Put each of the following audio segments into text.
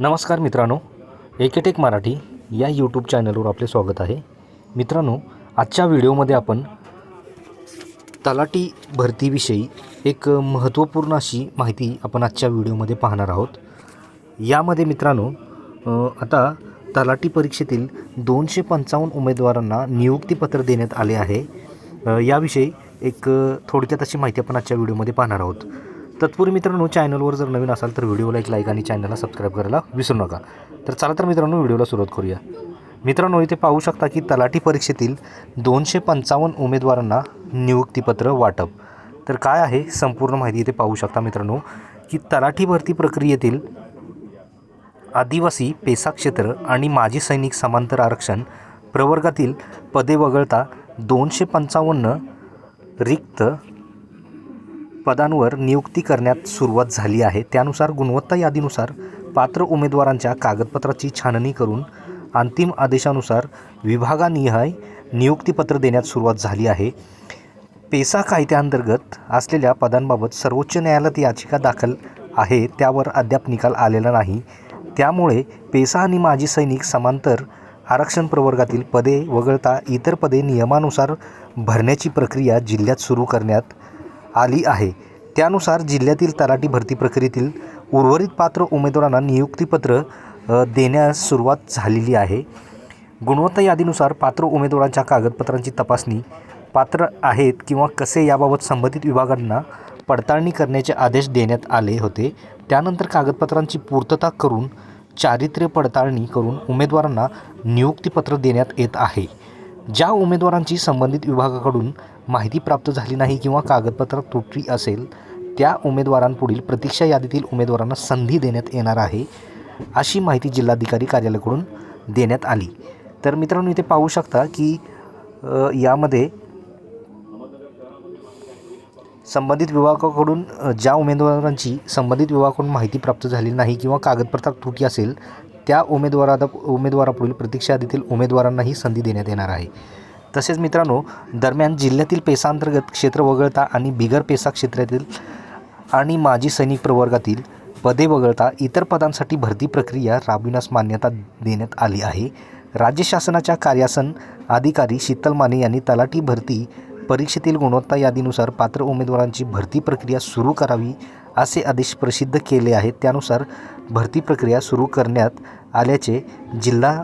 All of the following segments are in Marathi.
नमस्कार मित्रांनो एकेटेक मराठी या यूट्यूब चॅनलवर आपले स्वागत आहे. मित्रांनो आजच्या व्हिडिओमध्ये आपण तलाठी भरतीविषयी एक महत्त्वपूर्ण अशी माहिती आपण आजच्या व्हिडिओमध्ये पाहणार आहोत. यामध्ये मित्रांनो आता तलाठी परीक्षेतील दोनशे पंचावन्न उमेदवारांना नियुक्तीपत्र देण्यात आले आहे. याविषयी एक थोडक्यात अशी माहिती आपण आजच्या व्हिडिओमध्ये पाहणार आहोत. तत्पूर्वी मित्रांनो चॅनलवर जर नवीन असाल तर व्हिडिओला एक लाईक आणि चॅनलला सबस्क्राईब करायला विसरू नका. तर चला तर मित्रांनो व्हिडिओला सुरुवात करूया. मित्रांनो इथे पाहू शकता की तलाठी परीक्षेतील दोनशे पंचावन्न उमेदवारांना नियुक्तीपत्र वाटप. तर काय आहे? संपूर्ण माहिती इथे पाहू शकता मित्रांनो की तलाठी भरती प्रक्रियेतील आदिवासी पेसा क्षेत्र आणि माजी सैनिक समांतर आरक्षण प्रवर्गातील पदे वगळता दोनशे पंचावन्न रिक्त पदांवर नियुक्ती करण्यात सुरुवात झाली आहे. त्यानुसार गुणवत्ता यादीनुसार पात्र उमेदवारांच्या कागदपत्राची छाननी करून अंतिम आदेशानुसार विभागानिहाय नियुक्तीपत्र देण्यात सुरुवात झाली आहे. पेसा कायद्याअंतर्गत असलेल्या पदांबाबत सर्वोच्च न्यायालयात याचिका दाखल आहे. त्यावर अद्याप निकाल आलेला नाही. त्यामुळे पेसा आणि माजी सैनिक समांतर आरक्षण प्रवर्गातील पदे वगळता इतर पदे नियमानुसार भरण्याची प्रक्रिया जिल्ह्यात सुरू करण्यात आली आहे. त्यानुसार जिल्ह्यातील तलाठी भरती प्रक्रियेतील उर्वरित पात्र उमेदवारांना नियुक्तीपत्र देण्यास सुरुवात झालेली आहे. गुणवत्ता यादीनुसार पात्र उमेदवारांच्या कागदपत्रांची तपासणी पात्र आहेत किंवा कसे याबाबत संबंधित विभागांना पडताळणी करण्याचे आदेश देण्यात आले होते. त्यानंतर कागदपत्रांची पूर्तता करून चारित्र्य पडताळणी करून उमेदवारांना नियुक्तीपत्र देण्यात येत आहे. ज्या उमेदवारांची संबंधित विभागाकडून माहिती प्राप्त झाली नाही किंवा कागदपत्र त्रुटी असेल त्या उमेदवारांपुढील प्रतीक्षा यादीतील उमेदवारांना संधी देण्यात येणार आहे अशी माहिती जिल्हाधिकारी कार्यालयाकडून देण्यात आली. तर मित्रांनो इथे पाहू शकता की यामध्ये संबंधित विभागाकडून ज्या उमेदवारांची संबंधित विभागाकडून माहिती प्राप्त झाली नाही किंवा कागदपत्रात त्रुटी असेल त्या उमेदवारा उमेदवारापुढील प्रतीक्षा यादीतील उमेदवारांनाही संधी देण्यात येणार आहे. तसेच मित्रांनो दरम्यान जिल्ह्यातील पेसांतर्गत क्षेत्र वगळता आणि बिगर पेसा क्षेत्रातील आणि माजी सैनिक प्रवर्गातील पदे वगळता इतर पदांसाठी भरती प्रक्रिया राबविण्यास मान्यता देण्यात आली आहे. राज्य शासनाच्या कार्यासन अधिकारी शीतल माने यांनी तलाठी भरती परीक्षेतील गुणवत्ता यादीनुसार पात्र उमेदवारांची भरती प्रक्रिया सुरू करावी असे आदेश प्रसिद्ध केले आहेत. त्यानुसार भरती प्रक्रिया सुरू करण्यात आल्याचे जिल्हा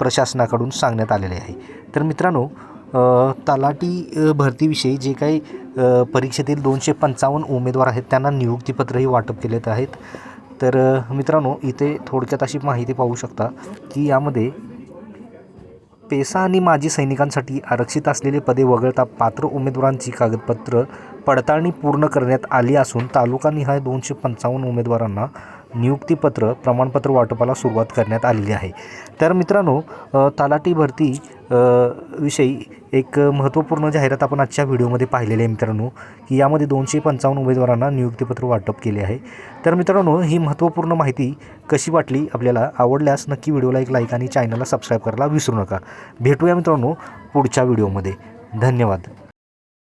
प्रशासनाकडून सांगण्यात आलेले आहे. तर मित्रांनो तलाठी भरतीविषयी जे काही परीक्षेतील दोनशे पंचावन्न उमेदवार आहेत त्यांना नियुक्तीपत्रही वाटप केलेत आहेत. तर मित्रांनो इथे थोडक्यात अशी माहिती पाहू शकता की यामध्ये पेसा आणि माजी सैनिकांसाठी आरक्षित असलेले पदे वगळता पात्र उमेदवारांची कागदपत्र पडताळणी पूर्ण करण्यात आली असून तालुकानिहाय दोनशे पंचावन्न उमेदवारांना नियुक्तीपत्र प्रमाणपत्र वाटपाला सुरुवात करण्यात आलेली आहे. तर मित्रांनो तलाठी भरती विषयी एक महत्त्वपूर्ण जाहिरात आपण आजच्या व्हिडिओमध्ये पाहिलेली आहे मित्रांनो की यामध्ये दोनशे पंचावन्न उमेदवारांना नियुक्तीपत्र वाटप केले आहे. तर मित्रांनो ही महत्त्वपूर्ण माहिती कशी वाटली आपल्याला आवडल्यास नक्की व्हिडिओला एक लाईक आणि चॅनलला सबस्क्राईब करायला विसरू नका. भेटूया मित्रांनो पुढच्या व्हिडिओमध्ये. धन्यवाद.